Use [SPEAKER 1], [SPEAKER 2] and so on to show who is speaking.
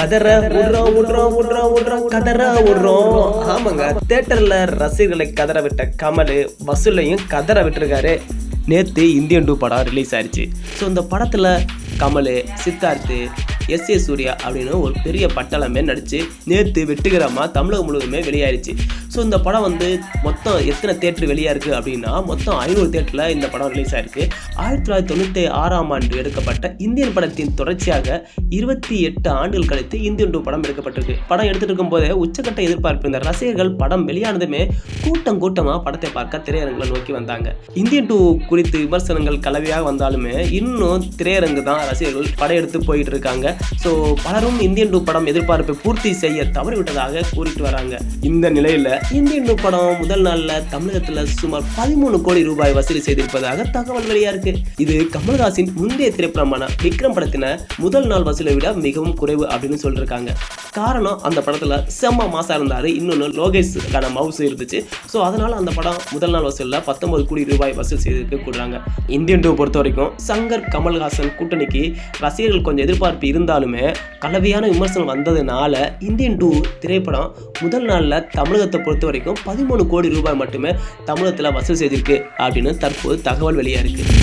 [SPEAKER 1] கதற விடுறோம் விடுறோம் விடுறோம் விடுறோம் கதற விடுறோம் ஆமாங்க தேட்டர்ல ரசிகர்களை கதற விட்ட கமல் வசூலையும் கதற விட்டுருக்காரு. நேற்று இந்தியன் டூ படம் ரிலீஸ் ஆயிடுச்சு ஸோ இந்த படத்தில் கமல் சித்தார்த்து எஸ் ஏ சூர்யா அப்படின்னு ஒரு பெரிய பட்டாளமே நடித்து நேற்று வெட்டுகிறமா தமிழகம் முழுவதுமே வெளியாயிருச்சு. ஸோ இந்த படம் வந்து மொத்தம் எத்தனை தேட்டர் வெளியாக இருக்குது அப்படின்னா மொத்தம் ஐநூறு தேட்டரில் இந்த படம் ரிலீஸ் ஆயிருக்கு. ஆயிரத்தி தொள்ளாயிரத்தி தொண்ணூற்றி ஆறாம் ஆண்டு எடுக்கப்பட்ட இந்தியன் படத்தின் தொடர்ச்சியாக இருபத்தி எட்டு ஆண்டுகள் கழித்து இந்தியன் டூ படம் எடுக்கப்பட்டிருக்கு. படம் எடுத்துகிட்டு இருக்கும்போதே உச்சக்கட்ட எதிர்பார்ப்பு இந்த ரசிகர்கள் படம் வெளியானதுமே கூட்டம் கூட்டமாக படத்தை பார்க்க திரையரங்களை நோக்கி வந்தாங்க. இந்தியன் டூ குறித்து விமர்சனங்கள் கலவையாக வந்தாலுமே இன்னும் திரையரங்கு தான் ரசிகர்கள் படம் எடுத்து போயிட்டு இருக்காங்க. ஸோ பலரும் இந்தியன் டூ படம் எதிர்பார்ப்பை பூர்த்தி செய்ய தவறிவிட்டதாக கூறிட்டு வராங்க. இந்த நிலையில் இந்தியன் டூ படம் முதல் நாளில் தமிழகத்தில் சுமார் பதிமூணு கோடி ரூபாய் வசூல் செய்திருப்பதாக தகவல் வெளியாக இருக்கு. இது கமல்ஹாசின் முந்தைய திரைப்படமான விக்ரம் படத்தின முதல் நாள் வசூலை விட மிகவும் குறைவு அப்படின்னு சொல்லியிருக்காங்க காரணம் அந்த படத்தில் செம்ம மாசா இருந்தார். இன்னொன்று லோகேஷுக்கான மவுஸ் இருந்துச்சு. ஸோ அதனால் அந்த படம் முதல் நாள் வசூலில் பத்தொன்பது கோடி ரூபாய் வசூல் செய்திருக்கு கூடுறாங்க. இந்தியன் டூ பொறுத்த வரைக்கும் சங்கர் கமல்ஹாசன் கூட்டணிக்கு ரசிகர்கள் கொஞ்சம் எதிர்பார்ப்பு இருந்தாலுமே கலவையான விமர்சனம் வந்ததுனால இந்தியன் டூ திரைப்படம் முதல் நாளில் தமிழகத்தை பொறுத்த வரைக்கும் பதிமூணு கோடி ரூபாய் மட்டுமே தமிழகத்தில் வசூல் செய்திருக்கு அப்படின்னு தற்போது தகவல் வெளியாக இருக்குது